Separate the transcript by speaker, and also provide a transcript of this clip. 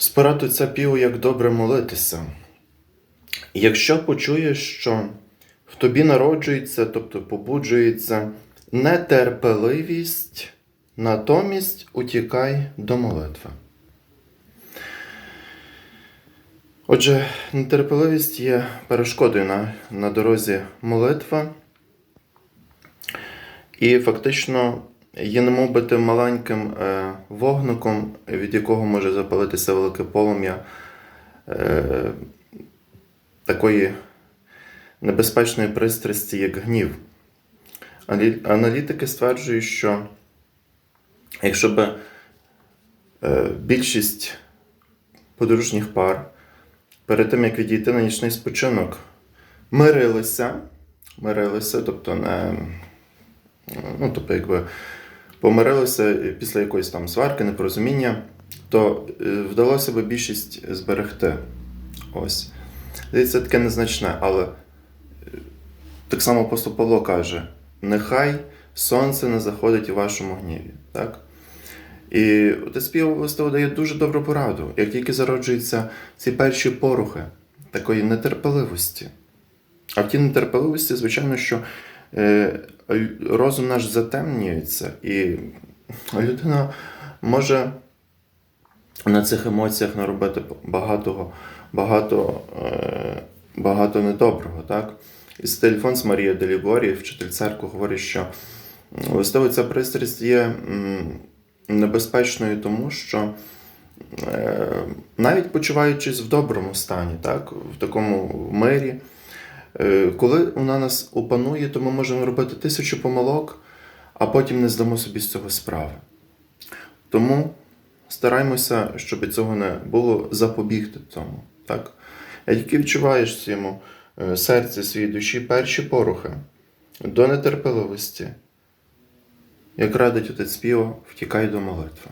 Speaker 1: Спират отця Піо, як добре молитися. Якщо почуєш, що в тобі народжується, тобто побуджується нетерпеливість, натомість утікай до молитви. Отже, нетерпеливість є перешкодою на, на дорозі молитви. І фактично є немов би тим маленьким е, вогником, від якого може запалитися велике полум'я е, такої небезпечної пристрасті, як гнів. Аналітики стверджують, що якщо би е, більшість подружніх пар перед тим, як відійти на нічний спочинок, мирилися, мирилися, тобто не ну, тобто, якби помирилися після якоїсь там сварки, непорозуміння, то е, вдалося би більшість зберегти. Ось. Здається, таке незначне, але е, так само апостол Павло каже: нехай сонце не заходить у вашому гніві. Так? І Піо дає дуже добру пораду, як тільки зароджуються ці перші порухи такої нетерпеливості. А в тій нетерпеливості, звичайно, що е, розум наш затемнюється, і людина може на цих емоціях наробити багато, багато, е, багато недоброго. Так? І Стельфонс Марія Делігорі, вчитель церкви, говорить, що ця пристрасть є небезпечною, тому що е, навіть почуваючись в доброму стані, так, в такому мирі, коли вона нас опанує, то ми можемо робити тисячу помилок, а потім не здамо собі з цього справи. Тому стараймося, щоб цього не було, запобігти цьому. Так? А тільки відчуваєш в своєму е, серці, своїй душі перші порухи до нетерпеливості, як радить отець Піо, втікай до молитви.